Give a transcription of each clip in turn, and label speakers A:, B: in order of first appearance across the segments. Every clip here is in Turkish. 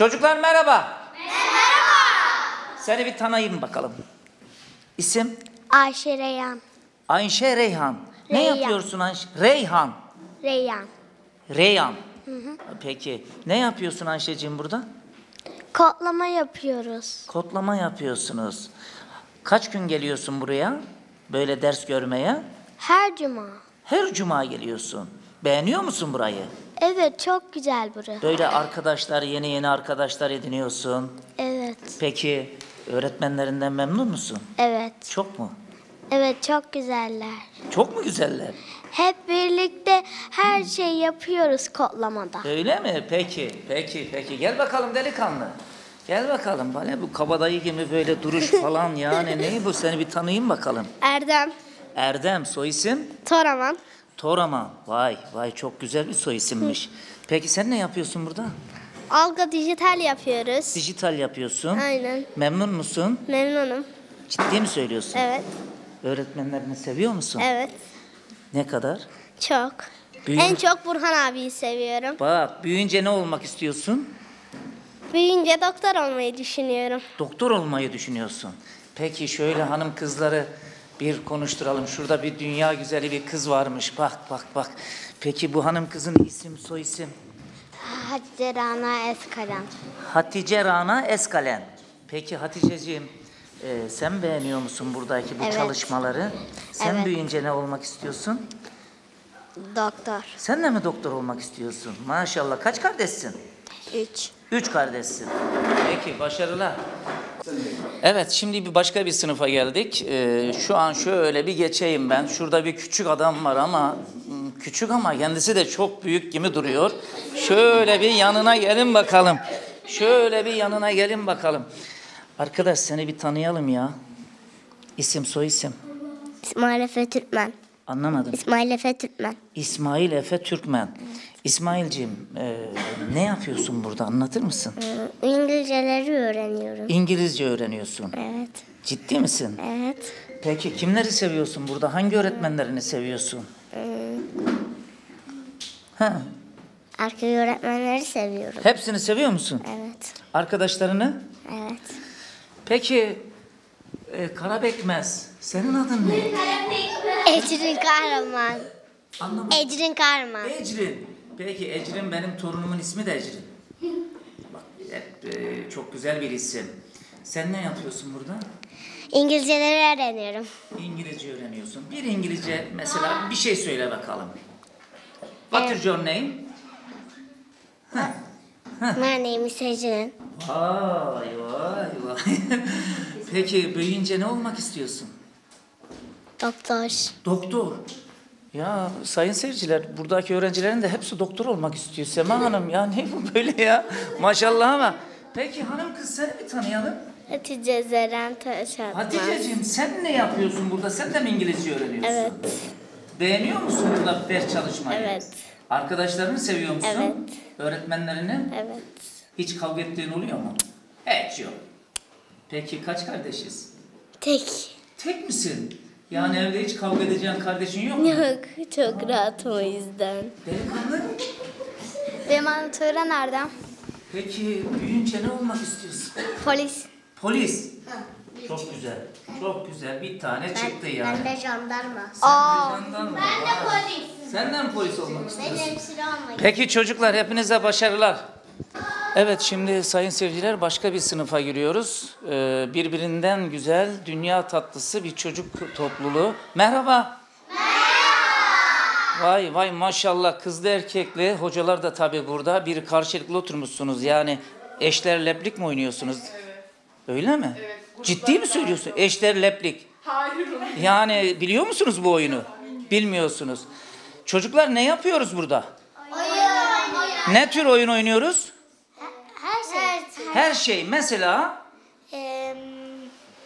A: Çocuklar merhaba. Merhaba. Seni bir tanıyayım bakalım. İsim?
B: Ayşe Reyhan.
A: Ayşe Reyhan. Ne
B: Reyhan.
A: yapıyorsun Ayşe? Reyhan.
B: Reyhan.
A: Reyhan. Peki. Ne yapıyorsun Ayşe'ciğim burada?
B: Kodlama yapıyoruz.
A: Kodlama yapıyorsunuz. Kaç gün geliyorsun buraya? Böyle ders görmeye?
B: Her cuma.
A: Her cuma geliyorsun. Beğeniyor musun burayı?
B: Evet çok güzel burası.
A: Böyle arkadaşlar, yeni yeni arkadaşlar ediniyorsun.
B: Evet.
A: Peki öğretmenlerinden memnun musun?
B: Evet.
A: Çok mu?
B: Evet çok güzeller.
A: Çok mu güzeller?
B: Hep birlikte her şey yapıyoruz kodlamada.
A: Öyle mi? Peki, peki, peki. Gel bakalım delikanlı. Gel bakalım. Bana bu kabadayı gibi böyle duruş falan yani neyi bu? Seni bir tanıyayım bakalım.
B: Erdem.
A: Erdem, soy isim?
B: Toraman.
A: Toraman. Vay, vay çok güzel bir soy isimmiş. Peki sen ne yapıyorsun burada?
B: Alga dijital yapıyoruz.
A: Dijital yapıyorsun.
B: Aynen.
A: Memnun musun?
B: Memnunum.
A: Ciddi mi söylüyorsun?
B: Evet.
A: Öğretmenlerini seviyor musun?
B: Evet.
A: Ne kadar?
B: Çok.
A: Büyü-
B: En çok Burhan abiyi seviyorum.
A: Bak, büyüyünce ne olmak istiyorsun?
B: Büyüyünce doktor olmayı düşünüyorum.
A: Doktor olmayı düşünüyorsun. Peki şöyle hanım kızları bir konuşturalım. Şurada bir dünya güzeli bir kız varmış. Bak bak bak. Peki bu hanım kızın isim soy isim?
B: Hatice Rana Eskalem.
A: Hatice Rana Eskalen. Peki Haticeciğim e, sen beğeniyor musun buradaki bu
B: Evet.
A: çalışmaları? Sen
B: Evet.
A: büyüyünce ne olmak istiyorsun?
B: Doktor.
A: Sen de mi doktor olmak istiyorsun? Maşallah kaç kardeşsin?
B: 3.
A: Üç kardeşsin. Peki başarılar. Evet şimdi bir başka bir sınıfa geldik. Ee, şu an şöyle bir geçeyim ben. Şurada bir küçük adam var ama hmm, küçük ama kendisi de çok büyük gibi duruyor. Şöyle bir yanına gelin bakalım. Şöyle bir yanına gelin bakalım. Arkadaş seni bir tanıyalım ya. İsim soy isim.
B: İsmail Efe Türkmen.
A: Anlamadım.
B: İsmail Efe Türkmen.
A: İsmail Efe Türkmen. İsmail'ciğim e, ne yapıyorsun burada anlatır mısın?
B: İngilizceleri öğreniyorum.
A: İngilizce öğreniyorsun.
B: Evet.
A: Ciddi misin?
B: Evet.
A: Peki kimleri seviyorsun burada? Hangi öğretmenlerini seviyorsun? Ha,
B: Erkek öğretmenleri seviyorum.
A: hepsini seviyor musun?
B: Evet.
A: Arkadaşlarını?
B: Evet.
A: Peki e, Karabekmez senin adın ne?
B: Ecrin Kahraman.
A: Anlamadım.
B: Ecrin Kahraman.
A: Ecrin. Peki Ecrin benim torunumun ismi de Ecrin. Bak hep e, çok güzel bir isim. Sen ne yapıyorsun burada?
B: İngilizceleri öğreniyorum.
A: İngilizce öğreniyorsun. Bir İngilizce mesela bir şey söyle bakalım. What is your name?
B: My name is Ecrin.
A: Vay vay vay. Peki büyüyünce ne olmak istiyorsun?
B: Doktor.
A: Doktor. Ya sayın seyirciler buradaki öğrencilerin de hepsi doktor olmak istiyor. Sema Hanım ya ne bu böyle ya? Maşallah ama. Peki hanım kız seni bir tanıyalım.
B: Hatice Zeren Taşatmaz.
A: Hatice'ciğim sen ne yapıyorsun burada? Sen de mi İngilizce öğreniyorsun?
B: Evet.
A: Beğeniyor musun burada ders çalışmayı?
B: Evet.
A: Arkadaşlarını seviyor musun?
B: Evet.
A: Öğretmenlerini?
B: Evet.
A: Hiç kavga ettiğin oluyor mu? Hiç yok. Peki kaç kardeşiz?
B: Tek.
A: Tek misin? Yani evde hiç kavga edeceğin kardeşin yok mu?
B: Yok. Çok rahatım o yüzden.
A: Delikanlı.
B: Benim adım Tuğran Erdem.
A: Peki büyüyünce ne olmak istiyorsun?
B: Polis.
A: Polis. Çok güzel. Çok güzel. Bir tane çıktı yani.
B: Ben de jandarma.
A: Sen de jandarma. Ben de polis. Sen de mi polis olmak istiyorsun?
B: hemşire olmayı.
A: Peki çocuklar hepinize başarılar. Evet şimdi sayın seyirciler başka bir sınıfa giriyoruz. Ee, birbirinden güzel dünya tatlısı bir çocuk topluluğu. Merhaba. Vay vay maşallah kızlı erkekli hocalar da tabii burada. Bir karşılıklı oturmuşsunuz yani eşler leplik mi oynuyorsunuz? Öyle mi? Ciddi mi söylüyorsun? Eşler leplik.
C: Hayır.
A: Yani biliyor musunuz bu oyunu? Bilmiyorsunuz. Çocuklar ne yapıyoruz burada? Ne tür oyun oynuyoruz?
B: Her şey.
A: Mesela
B: Eee,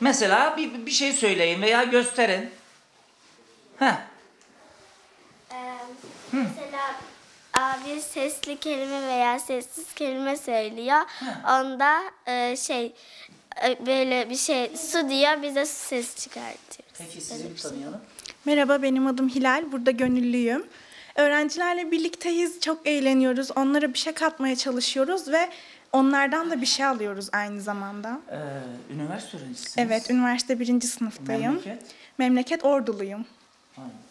A: mesela bir, bir şey söyleyin veya gösterin. Heh.
B: mesela abi sesli kelime veya sessiz kelime söylüyor. Onda e, şey e, böyle bir şey su diyor bize su sesi çıkartıyoruz.
A: Peki sizi bir tanıyalım.
C: Merhaba benim adım Hilal. Burada gönüllüyüm. Öğrencilerle birlikteyiz. Çok eğleniyoruz. Onlara bir şey katmaya çalışıyoruz ve Onlardan da bir şey alıyoruz aynı zamanda.
A: Ee, üniversite öğrencisiniz.
C: Evet, üniversite birinci sınıftayım.
A: Memleket?
C: Memleket Orduluyum.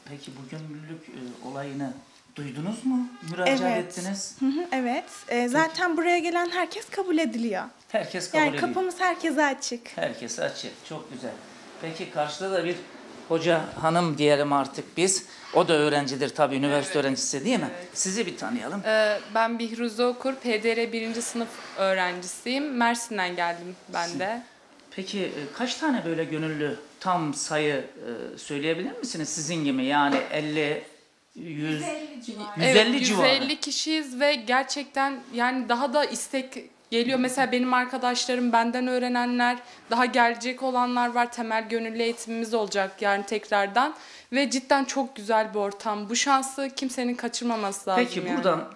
A: Peki bu gönüllülük e, olayını duydunuz mu? Müracaat
C: Evet.
A: ettiniz.
C: Hı hı, evet. Ee, zaten buraya gelen herkes kabul ediliyor.
A: Herkes kabul
C: Yani
A: ediyor.
C: kapımız herkese açık.
A: Herkes açık. Çok güzel. Peki karşıda da bir hoca hanım diyelim artık biz. O da öğrencidir tabii üniversite öğrencisi değil mi? Sizi bir tanıyalım.
D: Ee, Ben Bihruze Okur, PDR 1. sınıf öğrencisiyim. Mersin'den geldim ben de.
A: Peki e, kaç tane böyle gönüllü tam sayı e, söyleyebilir misiniz sizin gibi? Yani 50 100 150
D: Evet,
A: civarı.
D: 150 kişiyiz ve gerçekten yani daha da istek geliyor. Mesela benim arkadaşlarım benden öğrenenler, daha gelecek olanlar var. Temel gönüllü eğitimimiz olacak yani tekrardan. Ve cidden çok güzel bir ortam. Bu şansı kimsenin kaçırmaması lazım
A: Peki
D: yani.
A: buradan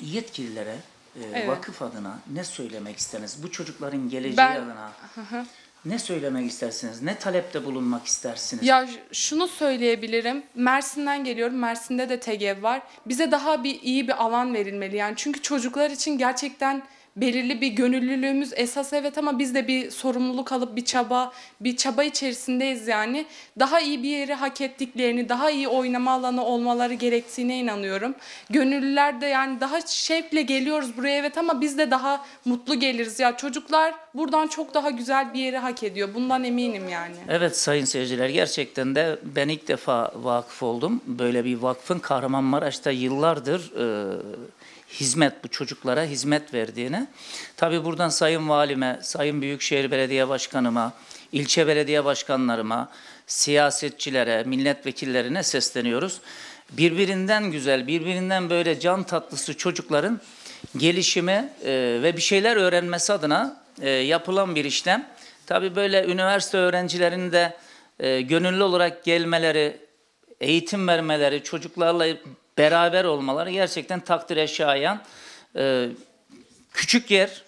A: yetkililere e,
D: Evet.
A: vakıf adına ne söylemek istersiniz? Bu çocukların geleceği
D: Ben-
A: adına ne söylemek istersiniz? Ne talepte bulunmak istersiniz?
D: Ya şunu söyleyebilirim. Mersin'den geliyorum. Mersin'de de TGV var. Bize daha bir iyi bir alan verilmeli. Yani çünkü çocuklar için gerçekten belirli bir gönüllülüğümüz esas evet ama biz de bir sorumluluk alıp bir çaba, bir çaba içerisindeyiz yani. Daha iyi bir yeri hak ettiklerini, daha iyi oynama alanı olmaları gerektiğine inanıyorum. Gönüllüler de yani daha şevkle geliyoruz buraya evet ama biz de daha mutlu geliriz. Ya çocuklar buradan çok daha güzel bir yeri hak ediyor. Bundan eminim yani.
A: Evet sayın seyirciler gerçekten de ben ilk defa vakıf oldum. Böyle bir vakfın Kahramanmaraş'ta yıllardır e, hizmet bu çocuklara hizmet verdiğine. Tabi buradan Sayın Valime, Sayın Büyükşehir Belediye Başkanıma, ilçe belediye başkanlarıma, siyasetçilere, milletvekillerine sesleniyoruz. Birbirinden güzel, birbirinden böyle can tatlısı çocukların gelişimi e, ve bir şeyler öğrenmesi adına e, yapılan bir işlem. Tabii böyle üniversite öğrencilerinin de e, gönüllü olarak gelmeleri, eğitim vermeleri, çocuklarla beraber olmaları gerçekten takdire şayan. E, küçük yer,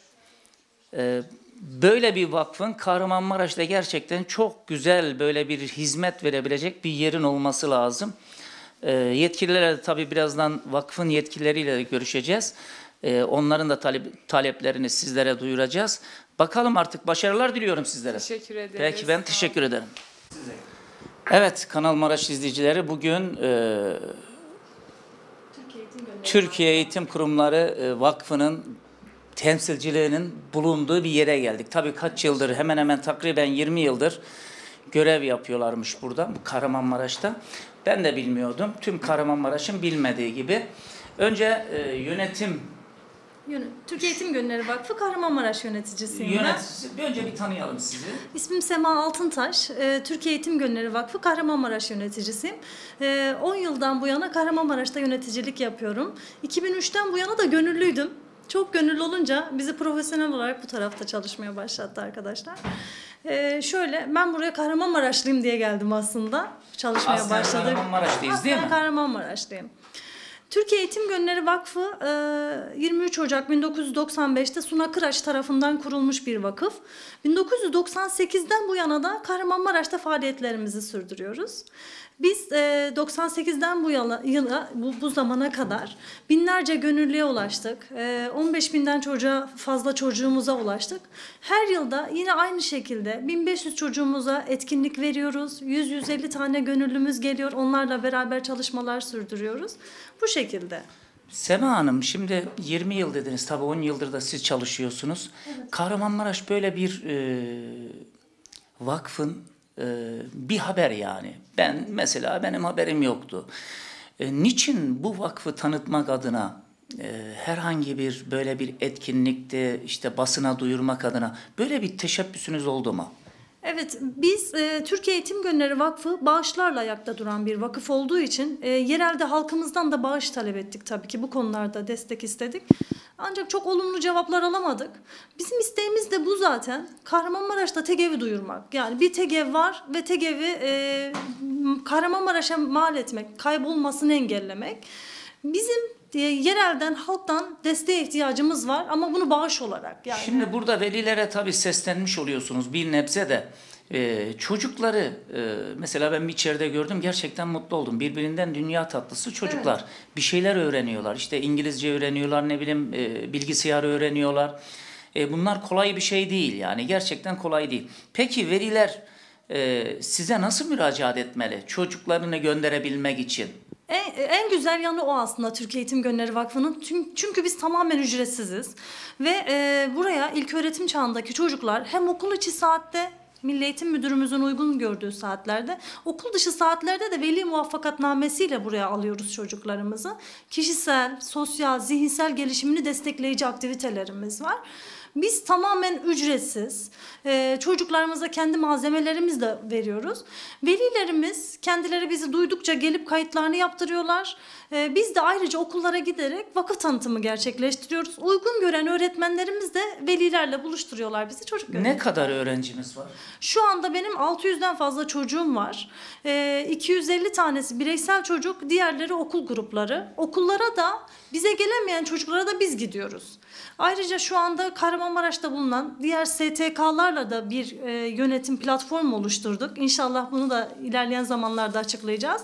A: e, böyle bir vakfın Kahramanmaraş'ta gerçekten çok güzel böyle bir hizmet verebilecek bir yerin olması lazım. E, yetkililerle de tabii birazdan vakfın yetkilileriyle de görüşeceğiz. E, onların da talep, taleplerini sizlere duyuracağız. Bakalım artık başarılar diliyorum sizlere.
D: Teşekkür ederiz.
A: Peki ben teşekkür ederim. Evet Kanal Maraş izleyicileri bugün e, Türkiye Eğitim Kurumları e, Vakfı'nın temsilciliğinin bulunduğu bir yere geldik. Tabii kaç yıldır hemen hemen takriben 20 yıldır görev yapıyorlarmış burada Kahramanmaraş'ta. Ben de bilmiyordum. Tüm Kahramanmaraş'ın bilmediği gibi. Önce e, yönetim
E: Yönet- Türkiye Eğitim Gönülleri Vakfı Kahramanmaraş yöneticisiyim
A: yöneticisi bir önce bir tanıyalım sizi.
E: İsmim Sema Altıntaş. Ee, Türkiye Eğitim Gönülleri Vakfı Kahramanmaraş yöneticisiyim. Ee, 10 yıldan bu yana Kahramanmaraş'ta yöneticilik yapıyorum. 2003'ten bu yana da gönüllüydüm. Çok gönüllü olunca bizi profesyonel olarak bu tarafta çalışmaya başlattı arkadaşlar. Ee, şöyle ben buraya Kahramanmaraşlıyım diye geldim aslında. Çalışmaya
A: Aslen
E: başladık.
A: Kahramanmaraş'tayız değil mi?
E: Kahramanmaraşlıyım. Türkiye Eğitim Gönülleri Vakfı e, 23 Ocak 1995'te Suna Kıraç tarafından kurulmuş bir vakıf. 1998'den bu yana da Kahramanmaraş'ta faaliyetlerimizi sürdürüyoruz. Biz e, 98'den bu yana, yıla, bu, bu zamana kadar binlerce gönüllüye ulaştık. E, 15 binden çocuğa fazla çocuğumuza ulaştık. Her yılda yine aynı şekilde 1500 çocuğumuza etkinlik veriyoruz. 100-150 tane gönüllümüz geliyor. Onlarla beraber çalışmalar sürdürüyoruz. Bu şekilde.
A: Sema Hanım şimdi 20 yıl dediniz tabii 10 yıldır da siz çalışıyorsunuz. Kahramanmaraş böyle bir e, vakfın e, bir haber yani. Ben mesela benim haberim yoktu. E, niçin bu vakfı tanıtmak adına e, herhangi bir böyle bir etkinlikte işte basına duyurmak adına böyle bir teşebbüsünüz oldu mu?
E: Evet, biz e, Türkiye Eğitim Gönülleri Vakfı bağışlarla ayakta duran bir vakıf olduğu için e, yerelde halkımızdan da bağış talep ettik tabii ki bu konularda destek istedik. Ancak çok olumlu cevaplar alamadık. Bizim isteğimiz de bu zaten. Kahramanmaraş'ta TEGEV'i duyurmak. Yani bir TEGEV var ve TEGEV'i e, Kahramanmaraş'a mal etmek, kaybolmasını engellemek. Bizim e, yerelden, halktan desteğe ihtiyacımız var ama bunu bağış olarak. Yani
A: Şimdi burada velilere tabii seslenmiş oluyorsunuz bir nebze de. Ee, çocukları e, mesela ben bir içeride gördüm gerçekten mutlu oldum. Birbirinden dünya tatlısı çocuklar. Bir şeyler öğreniyorlar. İşte İngilizce öğreniyorlar ne bileyim e, bilgisayar öğreniyorlar. E, bunlar kolay bir şey değil yani gerçekten kolay değil. Peki veliler e, size nasıl müracaat etmeli çocuklarını gönderebilmek için?
E: En, en güzel yanı o aslında Türkiye Eğitim Gönülleri Vakfı'nın. Çünkü biz tamamen ücretsiziz. Ve e, buraya ilköğretim çağındaki çocuklar hem okul içi saatte Milli Eğitim Müdürümüzün uygun gördüğü saatlerde, okul dışı saatlerde de veli muvaffakatnamesiyle buraya alıyoruz çocuklarımızı. Kişisel, sosyal, zihinsel gelişimini destekleyici aktivitelerimiz var. Biz tamamen ücretsiz. Ee, çocuklarımıza kendi malzemelerimizi de veriyoruz. Velilerimiz kendileri bizi duydukça gelip kayıtlarını yaptırıyorlar. Ee, biz de ayrıca okullara giderek vakıf tanıtımı gerçekleştiriyoruz. Uygun gören öğretmenlerimiz de velilerle buluşturuyorlar bizi çocuk
A: Ne kadar öğrencimiz var?
E: şu anda benim 600'den fazla çocuğum var. Ee, 250 tanesi bireysel çocuk, diğerleri okul grupları. Okullara da bize gelemeyen çocuklara da biz gidiyoruz. Ayrıca şu anda Kahramanmaraş'ta bulunan diğer STK'larla da bir e, yönetim platformu oluşturduk. İnşallah bunu da ilerleyen zamanlarda açıklayacağız.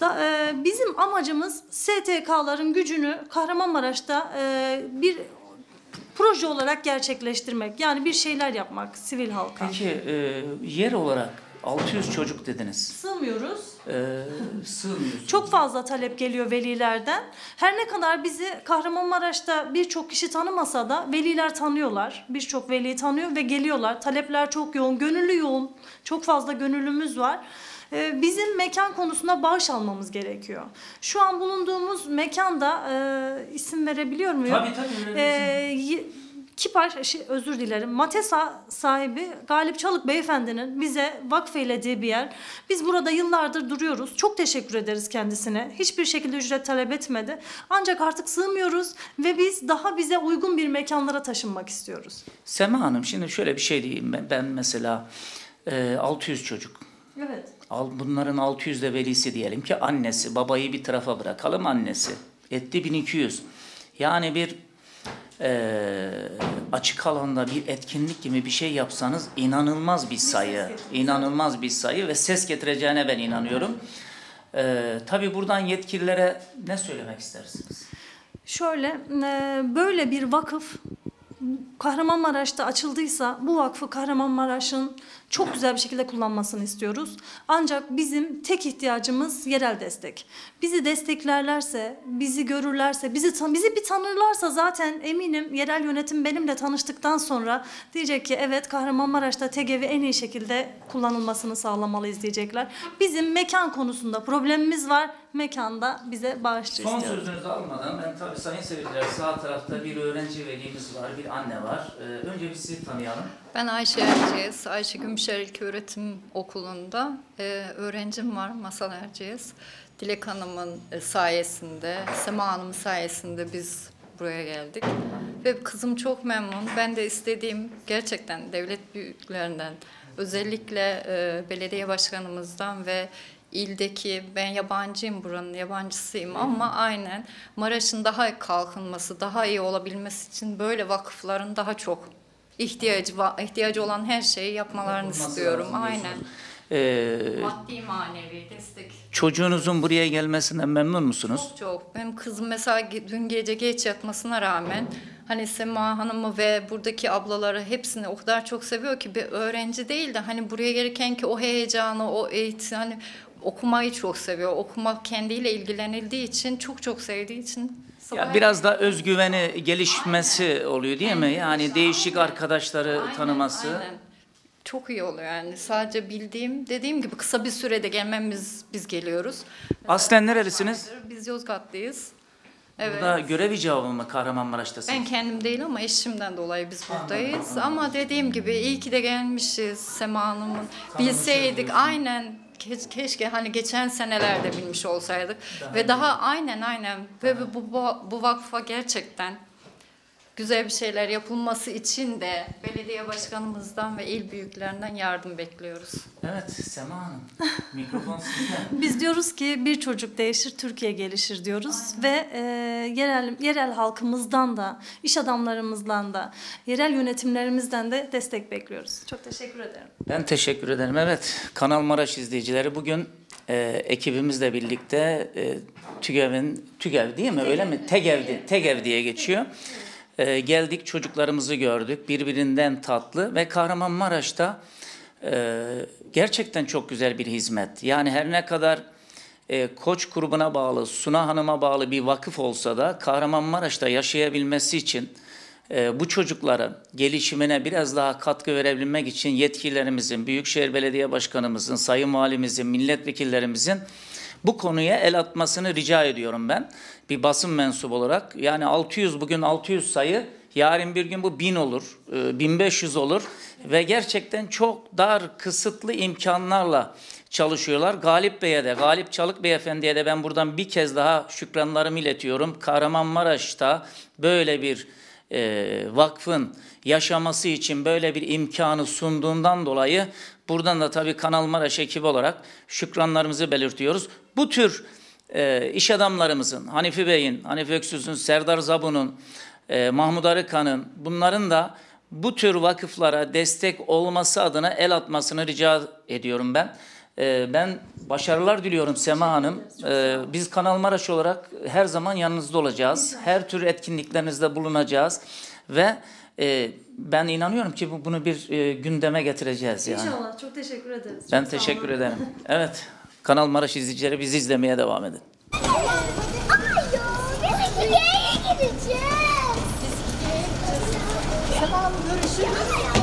E: Da, e, bizim amacımız STK'ların gücünü Kahramanmaraş'ta e, bir proje olarak gerçekleştirmek. Yani bir şeyler yapmak sivil halka.
A: Peki e, yer olarak 600 çocuk dediniz.
E: Sığmıyoruz.
A: E, sığmıyorsunuz.
E: Çok fazla talep geliyor velilerden. Her ne kadar bizi Kahramanmaraş'ta birçok kişi tanımasa da veliler tanıyorlar. Birçok veli tanıyor ve geliyorlar. Talepler çok yoğun, gönüllü yoğun. Çok fazla gönüllümüz var. Ee, Bizim mekan konusunda bağış almamız gerekiyor. Şu an bulunduğumuz mekanda e, isim verebiliyor muyum?
A: Tabii, tabii,
E: Ee, y- Kipar, şey, özür dilerim, Matesa sahibi Galip Çalık beyefendinin bize vakfeylediği bir yer. Biz burada yıllardır duruyoruz. Çok teşekkür ederiz kendisine. Hiçbir şekilde ücret talep etmedi. Ancak artık sığmıyoruz ve biz daha bize uygun bir mekanlara taşınmak istiyoruz.
A: Sema Hanım şimdi şöyle bir şey diyeyim ben, ben mesela e, 600 çocuk.
E: Evet.
A: Bunların 600 de velisi diyelim ki annesi, babayı bir tarafa bırakalım annesi. Etti 1200. Yani bir e, açık alanda bir etkinlik gibi bir şey yapsanız inanılmaz bir sayı. inanılmaz bir sayı ve ses getireceğine ben inanıyorum. E, tabii buradan yetkililere ne söylemek istersiniz?
E: Şöyle e, böyle bir vakıf Kahramanmaraş'ta açıldıysa bu vakfı Kahramanmaraş'ın çok güzel bir şekilde kullanmasını istiyoruz. Ancak bizim tek ihtiyacımız yerel destek. Bizi desteklerlerse, bizi görürlerse, bizi bizi bir tanırlarsa zaten eminim yerel yönetim benimle tanıştıktan sonra diyecek ki evet Kahramanmaraş'ta TGV en iyi şekilde kullanılmasını sağlamalıyız diyecekler. Bizim mekan konusunda problemimiz var. Mekanda bize bağışçı
A: Son
E: istiyoruz.
A: sözünüzü almadan ben tabii sayın seyirciler sağ tarafta bir öğrenci velimiz var, bir anne var. Ee, önce bir sizi tanıyalım.
F: Ben Ayşe Erciyes, Ayşe Gümüşer İlköğretim Okulu'nda e, öğrencim var, Masal Erciyes. Dilek Hanım'ın e, sayesinde, Sema Hanım'ın sayesinde biz buraya geldik. Ve kızım çok memnun. Ben de istediğim gerçekten devlet büyüklerinden, özellikle e, belediye başkanımızdan ve ildeki ben yabancıyım buranın yabancısıyım ama aynen Maraş'ın daha kalkınması, daha iyi olabilmesi için böyle vakıfların daha çok ihtiyacı ihtiyacı olan her şeyi yapmalarını
A: Yapılması
F: istiyorum. Aynen.
A: Ee,
F: Maddi manevi destek.
A: çocuğunuzun buraya gelmesinden memnun musunuz?
F: Çok çok. Benim kızım mesela dün gece geç yatmasına rağmen hani Sema Hanım'ı ve buradaki ablaları hepsini o kadar çok seviyor ki bir öğrenci değil de hani buraya gelirken ki o heyecanı, o eğitim hani okumayı çok seviyor. Okumak kendiyle ilgilenildiği için çok çok sevdiği için
A: Ya biraz da özgüveni gelişmesi oluyor değil mi? Yani
F: yaşa-
A: değişik
F: aynen.
A: arkadaşları
F: Aynen,
A: tanıması.
F: aynen. Çok iyi oluyor yani. Sadece bildiğim, dediğim gibi kısa bir sürede gelmemiz biz geliyoruz.
A: Aslen nerelisiniz?
F: Biz Yozgatlıyız. Evet.
A: Burada görev icabı mı Kahramanmaraş'tasınız?
F: Ben kendim değil ama eşimden dolayı biz buradayız. Ama dediğim gibi iyi ki de gelmişiz Sema Hanım'ın. Bilseydik aynen ke- keşke hani geçen senelerde bilmiş olsaydık. Ve daha aynen aynen. Ve bu, bu bu vakfa gerçekten güzel bir şeyler yapılması için de belediye başkanımızdan ve il büyüklerinden yardım bekliyoruz.
A: Evet Sema Hanım. Mikrofon sizde.
E: Biz diyoruz ki bir çocuk değişir, Türkiye gelişir diyoruz ve e, yerel yerel halkımızdan da, iş adamlarımızdan da, yerel yönetimlerimizden de destek bekliyoruz. Çok teşekkür ederim.
A: Ben teşekkür ederim. Evet, Kanal Maraş izleyicileri bugün e, ekibimizle birlikte e, TÜGEV'in, TÜGEV değil mi öyle mi? TEGEV, TEGEV diye geçiyor. E, geldik çocuklarımızı gördük. Birbirinden tatlı ve Kahramanmaraş'ta e, gerçekten çok güzel bir hizmet. Yani her ne kadar e, Koç grubuna bağlı, Suna Hanım'a bağlı bir vakıf olsa da Kahramanmaraş'ta yaşayabilmesi için e, bu çocukların gelişimine biraz daha katkı verebilmek için yetkililerimizin, Büyükşehir Belediye Başkanımızın, Sayın Valimizin, milletvekillerimizin bu konuya el atmasını rica ediyorum ben. Bir basın mensubu olarak. Yani 600 bugün 600 sayı, yarın bir gün bu 1000 olur, e, 1500 olur ve gerçekten çok dar, kısıtlı imkanlarla çalışıyorlar. Galip Bey'e de, Galip Çalık Beyefendi'ye de ben buradan bir kez daha şükranlarımı iletiyorum. Kahramanmaraş'ta böyle bir e, vakfın yaşaması için böyle bir imkanı sunduğundan dolayı buradan da tabii Kanal Maraş ekibi olarak şükranlarımızı belirtiyoruz. Bu tür e, iş adamlarımızın, Hanifi Bey'in, Hanifi Öksüz'ün, Serdar Zabu'nun, e, Mahmut Arıkan'ın bunların da bu tür vakıflara destek olması adına el atmasını rica ediyorum ben. E, ben başarılar diliyorum Sema Hanım. E, biz Kanal Maraş olarak her zaman yanınızda olacağız. Her tür etkinliklerinizde bulunacağız ve e, ben inanıyorum ki bu- bunu bir e, gündeme getireceğiz yani.
E: İnşallah. Çok teşekkür ederiz.
A: Ben
E: Çok
A: teşekkür ederim. Evet. Kanal Maraş izleyicileri bizi izlemeye devam edin.
B: Biz gideceğiz. Tamam görüşürüz.